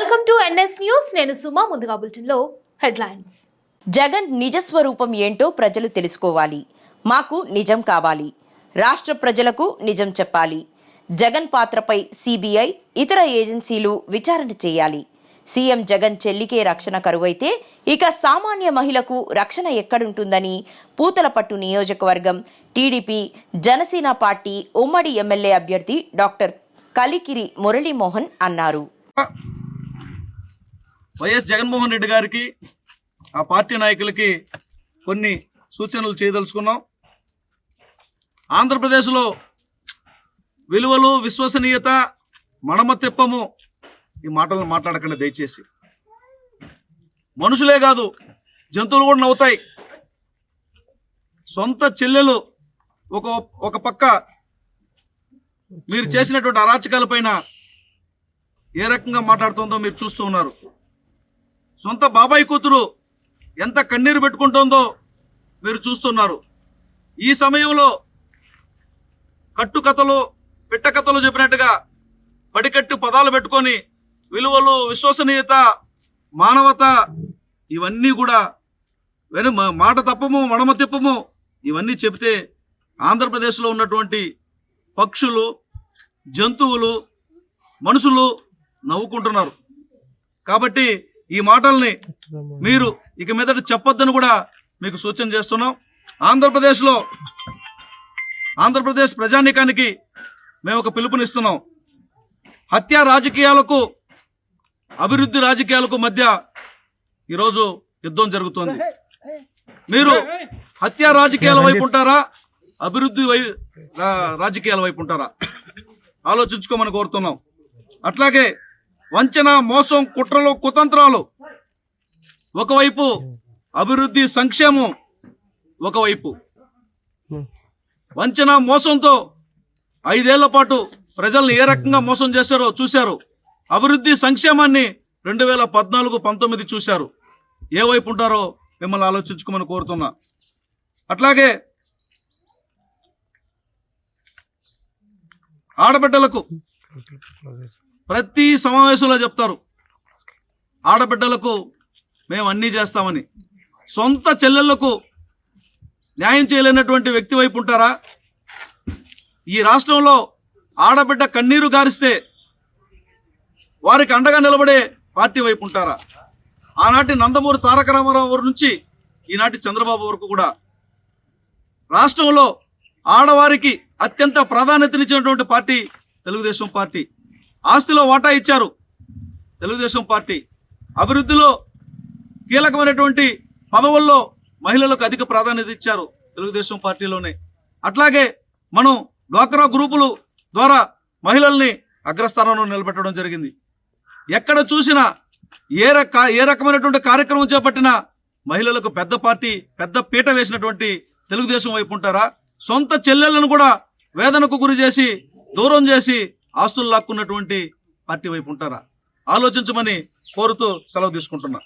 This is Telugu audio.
Welcome to NS news. నేను సుమా ముందుగా బులెటిన్లో హెడ్లైన్స్. జగన్ నిజస్వరూపం ఏంటో ప్రజలు తెలుసుకోవాలి. మాకు నిజం కావాలి. రాష్ట్ర ప్రజలకు నిజం చెప్పాలి. జగన్ పాత్రపై సిబిఐ ఇతర ఏజెన్సీలు విచారణ చేయాలి. సీఎం జగన్ చెల్లికే రక్షణ కరువైతే ఇక సామాన్య మహిళకు రక్షణ ఎక్కడుంటుందని పూతలపట్టు నియోజకవర్గం టీడీపీ జనసేన పార్టీ ఉమ్మడి ఎమ్మెల్యే అభ్యర్థి డాక్టర్ కలికిరి మురళీమోహన్ అన్నారు. వైఎస్ జగన్మోహన్ రెడ్డి గారికి ఆ పార్టీ నాయకులకి కొన్ని సూచనలు చేయదలుచుకున్నాం. ఆంధ్రప్రదేశ్లో విలువలు విశ్వసనీయత మడమ తిప్పము ఈ మాటలను మాట్లాడకండి దయచేసి. మనుషులే కాదు జంతువులు కూడా నవ్వుతాయి. సొంత చెల్లెలు ఒక ఒక పక్క మీరు చేసినటువంటి అరాచకాలపైన ఏ రకంగా మాట్లాడుతుందో మీరు చూస్తూ ఉన్నారు. సొంత బాబాయ్ కూతురు ఎంత కన్నీరు పెట్టుకుంటుందో మీరు చూస్తున్నారు. ఈ సమయంలో కట్టుకథలు పిట్టకథలు చెప్పినట్టుగా పడికట్టు పదాలు పెట్టుకొని విలువలు విశ్వసనీయత మానవత ఇవన్నీ కూడా వెను మాట తప్పము మడమ తిప్పము ఇవన్నీ చెబితే ఆంధ్రప్రదేశ్లో ఉన్నటువంటి పక్షులు జంతువులు మనుషులు నవ్వుకుంటున్నారు. కాబట్టి ఈ మాటల్ని మీరు ఇక మీదట చెప్పొద్దని కూడా మీకు సూచన చేస్తున్నాం. ఆంధ్రప్రదేశ్లో ఆంధ్రప్రదేశ్ ప్రజానీకానికి మేము ఒక పిలుపునిస్తున్నాం. హత్య రాజకీయాలకు అభివృద్ధి రాజకీయాలకు మధ్య ఈరోజు యుద్ధం జరుగుతోంది. మీరు హత్య రాజకీయాల వైపు ఉంటారా? అభివృద్ధి వై రా- రాజకీయాల వైపు ఉంటారా? ఆలోచించుకోమని కోరుతున్నాం. అట్లాగే వంచన మోసం కుట్రలు కుతంత్రాలు. ఒకవైపు అభివృద్ధి సంక్షేమం ఒకవైపు. వంచన మోసంతో ఐదేళ్ళ పాటు ప్రజల్ని ఏ రకంగా మోసం చేశారో చూశారు. అభివృద్ధి సంక్షేమాన్ని రెండు వేల పద్నాలుగు పంతొమ్మిది చూశారు. ఏ వైపు ఉంటారో మిమ్మల్ని ఆలోచించుకోమని కోరుతున్నా. అట్లాగే ఆడబిడ్డలకు ప్రతి సమావేశంలో చెప్తారు. ఆడబిడ్డలకు మేము అన్నీ చేస్తామని. సొంత చెల్లెళ్ళకు న్యాయం చేయలేనటువంటి వ్యక్తి వైపు ఉంటారా? ఈ రాష్ట్రంలో ఆడబిడ్డ కన్నీరు గారిస్తే వారికి అండగా నిలబడే పార్టీ వైపు ఉంటారా? ఆనాటి నందమూరి తారక రామారావు వారి నుంచి ఈనాటి చంద్రబాబు వరకు కూడా రాష్ట్రంలో ఆడవారికి అత్యంత ప్రాధాన్యతనిచ్చినటువంటి పార్టీ తెలుగుదేశం పార్టీ. ఆస్తిలో వాటా ఇచ్చారు తెలుగుదేశం పార్టీ. అభివృద్ధిలో కీలకమైనటువంటి పదవుల్లో మహిళలకు అధిక ప్రాధాన్యత ఇచ్చారు తెలుగుదేశం పార్టీలోనే. అట్లాగే మనం డ్వాక్రా గ్రూపులు ద్వారా మహిళల్ని అగ్రస్థానంలో నిలబెట్టడం జరిగింది. ఎక్కడ చూసినా ఏ రక ఏ రకమైనటువంటి కార్యక్రమం చేపట్టినా మహిళలకు పెద్ద పార్టీ పెద్ద పీట వేసినటువంటి తెలుగుదేశం వైపు ఉంటారా? సొంత చెల్లెళ్ళను కూడా వేదనకు గురి చేసి దూరం చేసి ఆస్తులు లాక్కున్నటువంటి పార్టీ వైపు ఉంటారా? ఆలోచించమని కోరుతూ సెలవు తీసుకుంటున్నా.